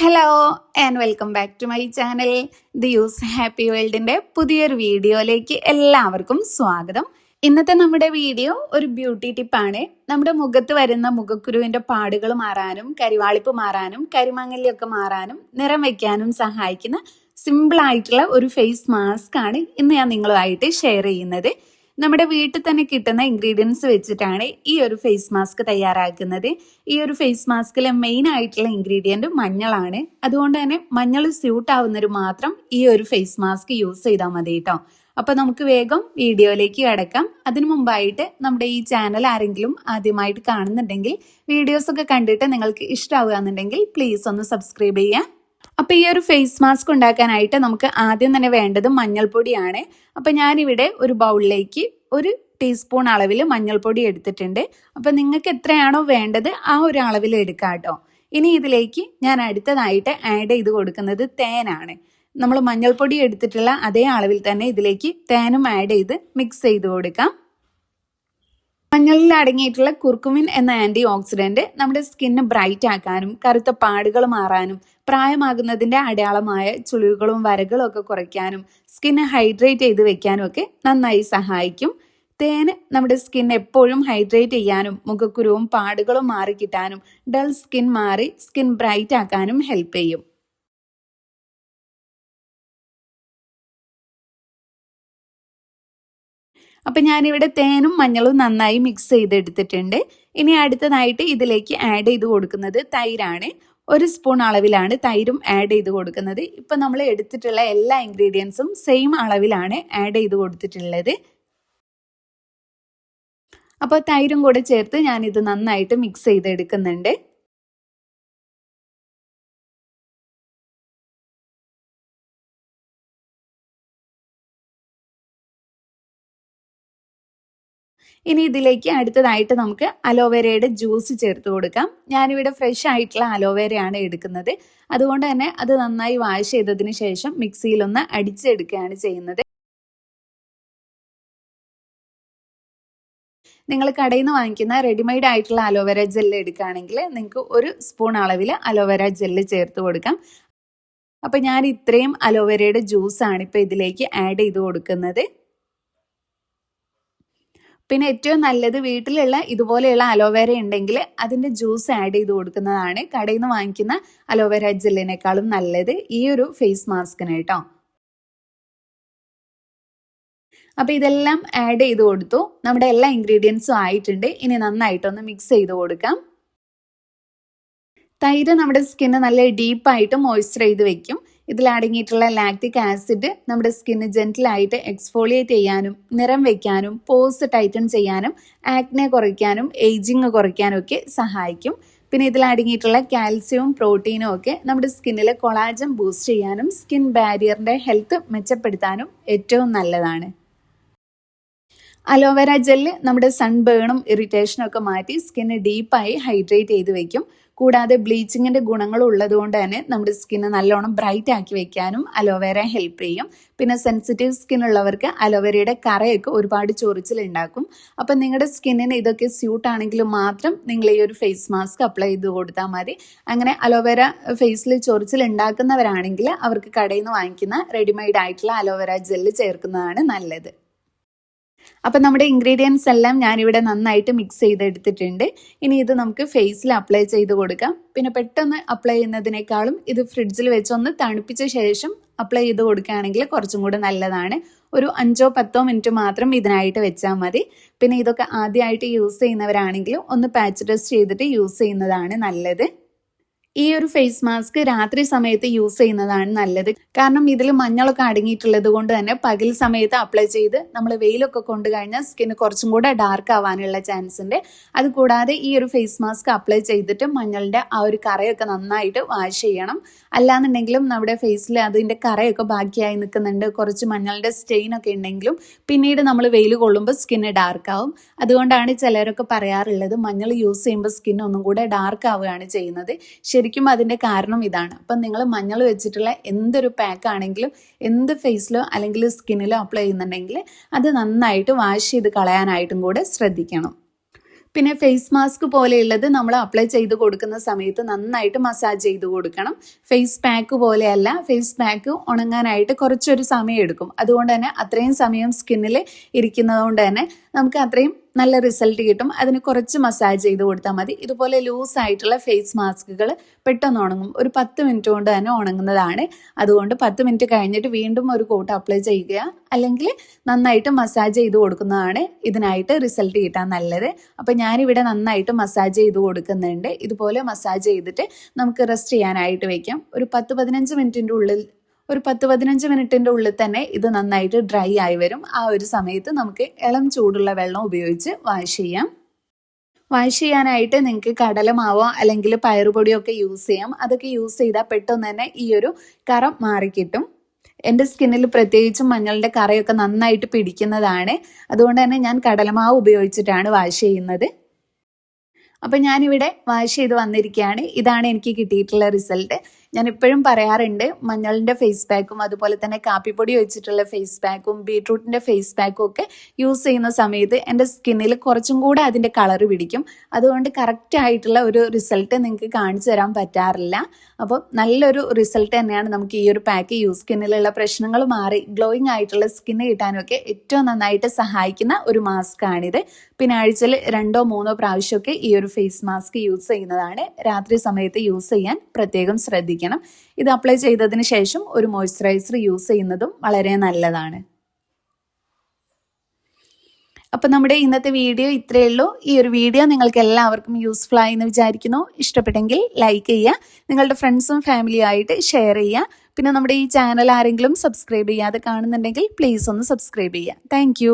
Hello and welcome back to my channel the use happy വേൾഡിന്റെ പുതിയൊരു വീഡിയോയിലേക്ക് എല്ലാവർക്കും സ്വാഗതം. ഇന്നത്തെ നമ്മുടെ വീഡിയോ ഒരു ബ്യൂട്ടി ടിപ്പാണ് നമ്മുടെ മുഖത്ത് വരുന്ന മുഖക്കുരുവിന്റെ പാടുകൾ മാറാനും കരിവാളിപ്പ് മാറാനും കരിമങ്ങലിയൊക്കെ മാറാനും നിറം വയ്ക്കാനും സഹായിക്കുന്ന സിമ്പിളായിട്ടുള്ള ഒരു ഫേസ് മാസ്ക് ആണ് ഇന്ന് ഞാൻ നിങ്ങളുമായിട്ട് ഷെയർ ചെയ്യുന്നത്. നമ്മുടെ വീട്ടിൽ തന്നെ കിട്ടുന്ന ഇൻഗ്രീഡിയൻസ് വെച്ചിട്ടാണ് ഈ ഒരു ഫേസ് മാസ്ക് തയ്യാറാക്കുന്നത്. ഈ ഒരു ഫേസ് മാസ്കിലെ മെയിൻ ആയിട്ടുള്ള ഇൻഗ്രീഡിയന്റ് മഞ്ഞളാണ്. അതുകൊണ്ട് തന്നെ മഞ്ഞൾ സ്യൂട്ട് ആവുന്നവർ മാത്രം ഈ ഒരു ഫേസ് മാസ്ക് യൂസ് ചെയ്താൽ മതി കേട്ടോ അപ്പോൾ നമുക്ക് വേഗം വീഡിയോയിലേക്ക് കിടക്കാം. അതിനു മുമ്പായിട്ട് നമ്മുടെ ഈ ചാനൽ ആരെങ്കിലും ആദ്യമായിട്ട് കാണുന്നുണ്ടെങ്കിൽ വീഡിയോസ് ഒക്കെ കണ്ടിട്ട് നിങ്ങൾക്ക് ഇഷ്ടമാവുക എന്നുണ്ടെങ്കിൽ പ്ലീസ് ഒന്ന് സബ്സ്ക്രൈബ് ചെയ്യുക അപ്പോൾ ഈ ഒരു ഫേസ് മാസ്ക് ഉണ്ടാക്കാനായിട്ട് നമുക്ക് ആദ്യം തന്നെ വേണ്ടത് മഞ്ഞൾപ്പൊടിയാണ്. അപ്പോൾ ഞാനിവിടെ ഒരു ബൗളിലേക്ക് ഒരു ടീസ്പൂൺ അളവിൽ മഞ്ഞൾപ്പൊടി എടുത്തിട്ടുണ്ട്. അപ്പോൾ നിങ്ങൾക്ക് എത്രയാണോ വേണ്ടത് ആ ഒരു അളവിൽ എടുക്കാം കേട്ടോ. ഇനി ഇതിലേക്ക് ഞാൻ അടുത്തതായിട്ട് ആഡ് ചെയ്ത് കൊടുക്കുന്നത് തേനാണ്. നമ്മൾ മഞ്ഞൾപ്പൊടി എടുത്തിട്ടുള്ള അതേ അളവിൽ തന്നെ ഇതിലേക്ക് തേനും ആഡ് ചെയ്ത് മിക്സ് ചെയ്ത് കൊടുക്കാം. മഞ്ഞളിൽ അടങ്ങിയിട്ടുള്ള കുർക്കുമിൻ എന്ന ആന്റി ഓക്സിഡന്റ് നമ്മുടെ സ്കിന്ന് ബ്രൈറ്റ് ആക്കാനും കറുത്ത പാടുകൾ മാറാനും പ്രായമാകുന്നതിന്റെ അടയാളമായ ചുളിവുകളും വരകളും ഒക്കെ കുറയ്ക്കാനും സ്കിന്ന് ഹൈഡ്രേറ്റ് ചെയ്ത് വെക്കാനും ഒക്കെ നന്നായി സഹായിക്കും. തേൻ നമ്മുടെ സ്കിൻ എപ്പോഴും ഹൈഡ്രേറ്റ് ചെയ്യാനും മുഖക്കുരുവും പാടുകളും മാറി കിട്ടാനും ഡൾ സ്കിൻ മാറി സ്കിൻ ബ്രൈറ്റ് ആക്കാനും ഹെൽപ്പ് ചെയ്യും. അപ്പം ഞാനിവിടെ തേനും മഞ്ഞളും നന്നായി മിക്സ് ചെയ്തെടുത്തിട്ടുണ്ട്. ഇനി അടുത്തതായിട്ട് ഇതിലേക്ക് ആഡ് ചെയ്ത് കൊടുക്കുന്നത് തൈരാണ്. ഒരു സ്പൂൺ അളവിലാണ് തൈരും ആഡ് ചെയ്ത് കൊടുക്കുന്നത്. ഇപ്പം നമ്മൾ എടുത്തിട്ടുള്ള എല്ലാ ഇൻഗ്രീഡിയൻസും സെയിം അളവിലാണ് ആഡ് ചെയ്ത് കൊടുത്തിട്ടുള്ളത്. അപ്പോൾ തൈരും കൂടെ ചേർത്ത് ഞാനിത് നന്നായിട്ട് മിക്സ് ചെയ്തെടുക്കുന്നുണ്ട്. ഇനി ഇതിലേക്ക് അടുത്തതായിട്ട് നമുക്ക് അലോവേരയുടെ ജ്യൂസ് ചേർത്ത് കൊടുക്കാം. ഞാനിവിടെ ഫ്രഷ് ആയിട്ടുള്ള അലോവേരയാണ് എടുക്കുന്നത്. അതുകൊണ്ട് തന്നെ അത് നന്നായി വാഷ് ചെയ്തതിന് ശേഷം മിക്സിയിലൊന്ന് അടിച്ചെടുക്കുകയാണ് ചെയ്യുന്നത്. നിങ്ങൾ കടയിൽ നിന്ന് വാങ്ങിക്കുന്ന റെഡിമെയ്ഡ് ആയിട്ടുള്ള അലോവേര ജെല്ല് എടുക്കുകയാണെങ്കിൽ നിങ്ങൾക്ക് ഒരു സ്പൂൺ അളവിൽ അലോവേര ജെല്ല് ചേർത്ത് കൊടുക്കാം. അപ്പം ഞാൻ ഇത്രയും അലോവേരയുടെ ജ്യൂസാണ് ഇപ്പോൾ ഇതിലേക്ക് ആഡ് ചെയ്ത് കൊടുക്കുന്നത്. പിന്നെ ഏറ്റവും നല്ലത് വീട്ടിലുള്ള ഇതുപോലെയുള്ള അലോവേര ഉണ്ടെങ്കിൽ അതിന്റെ ജ്യൂസ് ആഡ് ചെയ്ത് കൊടുക്കുന്നതാണ്. കടയിൽ നിന്ന് വാങ്ങിക്കുന്ന അലോവേര ജെല്ലിനേക്കാളും നല്ലത് ഈ ഒരു ഫേസ് മാസ്കിന് കേട്ടോ. അപ്പോൾ ഇതെല്ലാം ആഡ് ചെയ്ത് കൊടുത്തു. നമ്മുടെ എല്ലാ ഇൻഗ്രീഡിയൻസും ആയിട്ടുണ്ട്. ഇനി നന്നായിട്ടൊന്ന് മിക്സ് ചെയ്ത് കൊടുക്കാം. തൈര് നമ്മുടെ സ്കിന്ന് നല്ല ഡീപ്പായിട്ട് മോയ്സ്ചർ ചെയ്ത് വെക്കും. ഇതിൽ അടങ്ങിയിട്ടുള്ള ലാക്റ്റിക് ആസിഡ് നമ്മുടെ സ്കിന്ന് ജെന്റിലായിട്ട് എക്സ്ഫോളിയേറ്റ് ചെയ്യാനും നിറം വെക്കാനും പോസ് ടൈറ്റൺ ചെയ്യാനും ആക്നെ കുറയ്ക്കാനും ഏജിങ് കുറയ്ക്കാനും ഒക്കെ സഹായിക്കും. പിന്നെ ഇതിൽ അടങ്ങിയിട്ടുള്ള കാൽസ്യവും പ്രോട്ടീനും ഒക്കെ നമ്മുടെ സ്കിന്നിലെ കൊളാജൻ ബൂസ്റ്റ് ചെയ്യാനും സ്കിൻ ബാരിയറിന്റെ ഹെൽത്ത് മെച്ചപ്പെടുത്താനും ഏറ്റവും നല്ലതാണ്. അലോവേര ജെല്ല് നമ്മുടെ സൺബേണും ഇറിറ്റേഷനും ഒക്കെ മാറ്റി സ്കിന്ന് ഡീപ്പായി ഹൈഡ്രേറ്റ് ചെയ്ത് വെക്കും. കൂടാതെ ബ്ലീച്ചിങ്ങിന്റെ ഗുണങ്ങൾ ഉള്ളതുകൊണ്ട് തന്നെ നമ്മുടെ സ്കിന്ന് നല്ലോണം ബ്രൈറ്റ് ആക്കി വെക്കാനും അലോവേര ഹെൽപ്പ് ചെയ്യും. പിന്നെ സെൻസിറ്റീവ് സ്കിൻ ഉള്ളവർക്ക് അലോവേരയുടെ കറയൊക്കെ ഒരുപാട് ചൊറിച്ചിൽ ഉണ്ടാക്കും അപ്പം നിങ്ങളുടെ സ്കിന്നിന് ഇതൊക്കെ സ്യൂട്ട് ആണെങ്കിൽ മാത്രം നിങ്ങൾ ഈ ഒരു ഫേസ് മാസ്ക് അപ്ലൈ ചെയ്ത് കൊടുത്താൽ മതി. അങ്ങനെ അലോവേര ഫേസിൽ ചൊറിച്ചിൽ ഉണ്ടാക്കുന്നവരാണെങ്കിൽ അവർക്ക് കടയിൽ നിന്ന് വാങ്ങിക്കുന്ന റെഡിമെയ്ഡ് ആയിട്ടുള്ള അലോവേര ജെല്ല് ചേർക്കുന്നതാണ് നല്ലത്. അപ്പം നമ്മുടെ ഇൻഗ്രീഡിയൻസ് എല്ലാം ഞാനിവിടെ നന്നായിട്ട് മിക്സ് ചെയ്തെടുത്തിട്ടുണ്ട്. ഇനി ഇത് നമുക്ക് ഫേസിൽ അപ്ലൈ ചെയ്ത് കൊടുക്കാം. പിന്നെ പെട്ടെന്ന് അപ്ലൈ ചെയ്യുന്നതിനേക്കാളും ഇത് ഫ്രിഡ്ജിൽ വെച്ചൊന്ന് തണുപ്പിച്ച ശേഷം അപ്ലൈ ചെയ്ത് കൊടുക്കുകയാണെങ്കിൽ കുറച്ചും കൂടെ നല്ലതാണ്. ഒരു അഞ്ചോ പത്തോ മിനിറ്റ് മാത്രം ഇതിനായിട്ട് വെച്ചാൽ മതി. പിന്നെ ഇതൊക്കെ ആദ്യമായിട്ട് യൂസ് ചെയ്യുന്നവരാണെങ്കിലും ഒന്ന് പാച്ച് ടെസ്റ്റ് ചെയ്തിട്ട് യൂസ് ചെയ്യുന്നതാണ് നല്ലത്. ഈ ഒരു ഫേസ് മാസ്ക് രാത്രി സമയത്ത് യൂസ് ചെയ്യുന്നതാണ് നല്ലത്. കാരണം ഇതിൽ മഞ്ഞളൊക്കെ അടങ്ങിയിട്ടുള്ളത് കൊണ്ട് തന്നെ പകൽ സമയത്ത് അപ്ലൈ ചെയ്ത് നമ്മൾ വെയിലൊക്കെ കൊണ്ടു കഴിഞ്ഞാൽ സ്കിന്ന് കുറച്ചും കൂടെ ഡാർക്ക് ആവാനുള്ള ചാൻസ് ഉണ്ട്. അതുകൂടാതെ ഈ ഒരു ഫേസ് മാസ്ക് അപ്ലൈ ചെയ്തിട്ട് മഞ്ഞളിന്റെ ആ ഒരു കറയൊക്കെ നന്നായിട്ട് വാഷ് ചെയ്യണം. അല്ലാന്നുണ്ടെങ്കിലും നമ്മുടെ ഫേസിൽ അതിന്റെ കറയൊക്കെ ബാക്കിയായി നിൽക്കുന്നുണ്ട്. കുറച്ച് മഞ്ഞളുടെ സ്റ്റെയിൻ ഒക്കെ ഉണ്ടെങ്കിലും പിന്നീട് നമ്മൾ വെയിൽ കൊള്ളുമ്പോൾ സ്കിന്ന് ഡാർക്ക് ആവും. അതുകൊണ്ടാണ് ചിലരൊക്കെ പറയാറുള്ളത് മഞ്ഞൾ യൂസ് ചെയ്യുമ്പോൾ സ്കിൻ ഒന്നും കൂടെ ഡാർക്ക് ആവുകയാണ് ചെയ്യുന്നത്. ശരിക്കും അതിന്റെ കാരണം ഇതാണ്. അപ്പം നിങ്ങൾ മഞ്ഞൾ വെച്ചിട്ടുള്ള എന്തൊരു പാക്ക് ആണെങ്കിലും എന്ത് ഫേസിലോ അല്ലെങ്കിൽ സ്കിന്നിലോ അപ്ലൈ ചെയ്യുന്നുണ്ടെങ്കിൽ അത് നന്നായിട്ട് വാഷ് ചെയ്ത് കളയാനായിട്ടും കൂടെ ശ്രദ്ധിക്കണം. പിന്നെ ഫേസ് മാസ്ക് പോലെയുള്ളത് നമ്മൾ അപ്ലൈ ചെയ്ത് കൊടുക്കുന്ന സമയത്ത് നന്നായിട്ട് മസാജ് ചെയ്ത് കൊടുക്കണം. ഫേസ് പാക്ക് പോലെയല്ല ഫേസ് പാക്ക് ഉണങ്ങാനായിട്ട് കുറച്ചൊരു സമയം എടുക്കും അതുകൊണ്ട് തന്നെ അത്രയും സമയം സ്കിന്നിൽ ഇരിക്കുന്നതുകൊണ്ട് തന്നെ നമുക്ക് അത്രയും നല്ല റിസൾട്ട് കിട്ടും. അതിന് കുറച്ച് മസാജ് ചെയ്ത് കൊടുത്താൽ മതി. ഇതുപോലെ ലൂസ് ആയിട്ടുള്ള ഫേസ് മാസ്കുകൾ പെട്ടെന്ന് ഉണങ്ങും. ഒരു പത്ത് മിനിറ്റ് കൊണ്ട് തന്നെ ഉണങ്ങുന്നതാണ്. അതുകൊണ്ട് പത്ത് മിനിറ്റ് കഴിഞ്ഞിട്ട് വീണ്ടും ഒരു കോട്ട് അപ്ലൈ ചെയ്യുക. അല്ലെങ്കിൽ നന്നായിട്ട് മസാജ് ചെയ്ത് കൊടുക്കുന്നതാണ് ഇതിനായിട്ട് റിസൾട്ട് കിട്ടാൻ നല്ലത്. അപ്പം ഞാനിവിടെ നന്നായിട്ട് മസാജ് ചെയ്ത് കൊടുക്കുന്നുണ്ട്. ഇതുപോലെ മസാജ് ചെയ്തിട്ട് നമുക്ക് റെസ്റ്റ് ചെയ്യാനായിട്ട് വയ്ക്കാം ഒരു പത്ത് പതിനഞ്ച് മിനിറ്റിന്റെ ഉള്ളിൽ ഒരു പത്ത് പതിനഞ്ച് മിനിറ്റിന്റെ ഉള്ളിൽ തന്നെ ഇത് നന്നായിട്ട് ഡ്രൈ ആയി വരും. ആ ഒരു സമയത്ത് നമുക്ക് ഇളം ചൂടുള്ള വെള്ളം ഉപയോഗിച്ച് വാഷ് ചെയ്യാം. വാഷ് ചെയ്യാനായിട്ട് നിങ്ങൾക്ക് കടലമാവോ അല്ലെങ്കിൽ പയറുപൊടിയോ ഒക്കെ യൂസ് ചെയ്യാം. അതൊക്കെ യൂസ് ചെയ്താൽ പെട്ടെന്ന് തന്നെ ഈ ഒരു കറ മാറിക്കിട്ടും. എന്റെ സ്കിന്നിൽ പ്രത്യേകിച്ചും മഞ്ഞളുടെ കറയൊക്കെ നന്നായിട്ട് പിടിക്കുന്നതാണ്. അതുകൊണ്ട് തന്നെ ഞാൻ കടലമാവ് ഉപയോഗിച്ചിട്ടാണ് വാഷ് ചെയ്യുന്നത്. അപ്പം ഞാനിവിടെ വാഷ് ചെയ്ത് വന്നിരിക്കുകയാണ്. ഇതാണ് എനിക്ക് കിട്ടിയിട്ടുള്ള റിസൾട്ട്. ഞാൻ ഇപ്പോഴും പറയാറുണ്ട് മഞ്ഞളിന്റെ ഫേസ് പാക്കും അതുപോലെ തന്നെ കാപ്പിപ്പൊടി വെച്ചിട്ടുള്ള ഫേസ് പാക്കും ബീട്രൂട്ടിന്റെ ഫേസ് പാക്കും ഒക്കെ യൂസ് ചെയ്യുന്ന സമയത്ത് എന്റെ സ്കിന്നിൽ കുറച്ചും കൂടെ അതിന്റെ കളർ പിടിക്കും. അതുകൊണ്ട് കറക്റ്റ് ആയിട്ടുള്ള ഒരു റിസൾട്ട് നിങ്ങൾക്ക് കാണിച്ചു തരാൻ പറ്റാറില്ല. അപ്പോൾ നല്ലൊരു റിസൾട്ട് തന്നെയാണ് നമുക്ക് ഈ ഒരു പാക്ക് യൂസ് സ്കിന്നിലുള്ള പ്രശ്നങ്ങൾ മാറി ഗ്ലോയിങ് ആയിട്ടുള്ള സ്കിന്ന് കിട്ടാനൊക്കെ ഏറ്റവും നന്നായിട്ട് സഹായിക്കുന്ന ഒരു മാസ്ക് ആണിത്. പിന്നെ ആഴ്ചയിൽ രണ്ടോ മൂന്നോ പ്രാവശ്യമൊക്കെ ഈ ഒരു ഫേസ് മാസ്ക് യൂസ് ചെയ്യുന്നതാണ്. രാത്രി സമയത്ത് യൂസ് ചെയ്യാൻ പ്രത്യേകം ശ്രദ്ധിക്കണം ഇത് അപ്ലൈ ചെയ്തതിന് ശേഷം ഒരു മോയ്സ്ചറൈസർ യൂസ് ചെയ്യുന്നതും വളരെ നല്ലതാണ്. അപ്പം നമ്മുടെ ഇന്നത്തെ വീഡിയോ ഇത്രയേ ഉള്ളൂ. ഈ ഒരു വീഡിയോ നിങ്ങൾക്ക് എല്ലാവർക്കും യൂസ്ഫുൾ ആയി എന്ന് വിചാരിക്കുന്നു. ഇഷ്ടപ്പെട്ടെങ്കിൽ ലൈക്ക് ചെയ്യുക. നിങ്ങളുടെ ഫ്രണ്ട്സും ഫാമിലിയും ആയിട്ട് ഷെയർ ചെയ്യുക. പിന്നെ നമ്മുടെ ഈ ചാനൽ ആരെങ്കിലും സബ്സ്ക്രൈബ് ചെയ്യാതെ കാണുന്നുണ്ടെങ്കിൽ പ്ലീസ് ഒന്ന് സബ്സ്ക്രൈബ് ചെയ്യുക. താങ്ക്